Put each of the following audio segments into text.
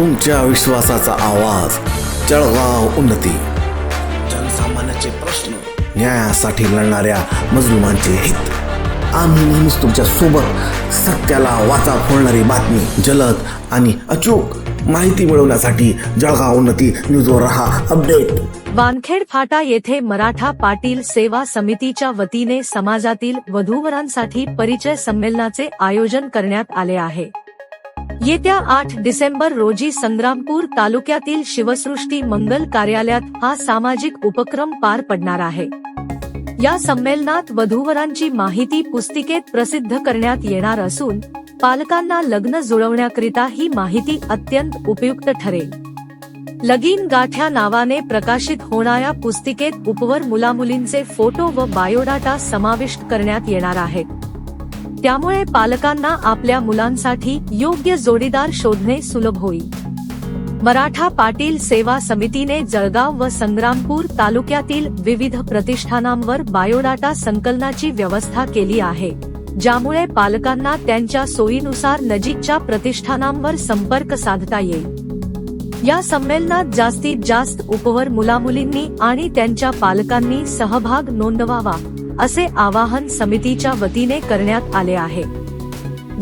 तुमच्या विश्वासाचा आवाज जळगाव उन्नती. जनसामान्याचे प्रश्न न्यायासाठी लढणाऱ्या मजलुमांचे हित. आम्ही नेहमीच तुमच्यासोबत सत्याला वाचा फोडणारी बातमी जलद आणि अचूक माहिती मिळवण्यासाठी जळगाव उन्नती न्यूजवर रहा अपडेट. वानखेड फाटा येथे मराठा पाटील सेवा समितीच्या वतीने समाजातील वधूवरांसाठी परिचय संमेलनाचे आयोजन करण्यात आले आहे. येत्या आठ डिसेंबर रोजी संग्रामपूर तालुक्यातील शिवसृष्टी मंगल कार्यालयात हा सामाजिक उपक्रम पार पडणार आहे. या संमेलनात वधूवरांची माहिती पुस्तिकेत प्रसिद्ध करण्यात येणार असून पालकांना लग्न जुळवण्याकरिता ही माहिती अत्यंत उपयुक्त ठरेल. लगीन गाठ्या नावाने प्रकाशित होणाऱ्या पुस्तिकेत उपवर मुलामुलींचे फोटो व बायोडाटा समाविष्ट करण्यात येणार आहेत. त्यामुळे पालकांना आपल्या मुलांसाठी योग्य जोडीदार शोधणे सुलभ होईल. मराठा पाटील सेवा समितीने जळगाव व संग्रामपूर तालुक्यातील विविध प्रतिष्ठानांवर बायोडाटा संकलनाची व्यवस्था केली आहे ज्यामुळे पालकांना त्यांच्या सोयीनुसार नजीकच्या प्रतिष्ठानांवर संपर्क साधता येईल. या संमेलनात जास्तीत जास्त उपवर मुलामुलींनी आणि त्यांच्या पालकांनी सहभाग नोंदवावा. असे आवाहन समितीच्या वतीने करण्यात आले आहे.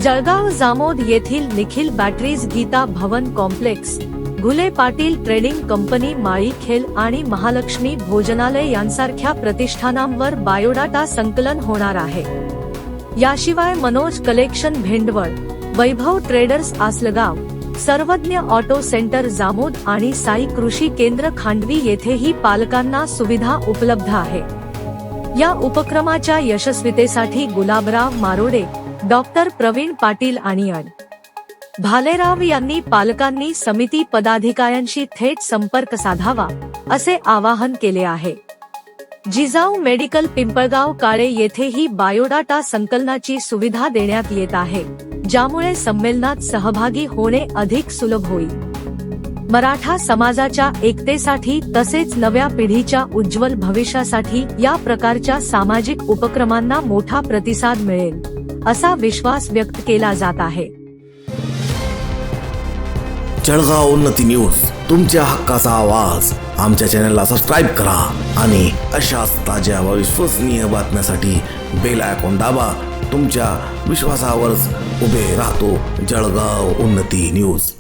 जळगाव जामोद येथील Nikhil batteries Gita Bhavan complex Ghule Patil trading company माळी खेल आणि महालक्ष्मी भोजनालय यांसारख्या प्रतिष्ठानांवर बायोडाटा संकलन होणार आहे. याशिवाय Manoj collection Bhendwal Vaibhav traders Asalgaon Sarvadnya auto centre Jamod आणि साई कृषी केंद्र खांडवी येथेही पालकांना सुविधा उपलब्ध आहे. या उपक्रमाच्या यशस्वीतेसाठी गुलाबराव मारोडे डॉक्टर प्रवीण पाटील आणि अड भालेराव यांनी पालकांनी समिती पदाधिकाऱ्यांशी थेट संपर्क साधावा असे आवाहन केले आहे. जिजाऊ मेडिकल पिंपळगाव काळे येथेही बायोडाटा संकलनाची सुविधा देण्यात येत आहे ज्यामुळे संमेलनात सहभागी होणे अधिक सुलभ होईल. मराठा समाजाच्या एकतेसाठी तसेच नव्या पिढीच्या उज्ज्वल भविष्यासाठी या प्रकारच्या सामाजिक उपक्रमांना मोठा प्रतिसाद मिळेल असा विश्वास व्यक्त केला जात आहे. जळगाव उन्नती न्यूज तुमच्या हक्काचा आवाज. आमच्या चॅनलला सबस्क्राईब करा आणि अशाच ताज्या व विश्वसनीय बातम्यासाठी बेल आयकॉन दाबा. तुमच्या विश्वासावरच उभे राहतो जळगाव उन्नती न्यूज.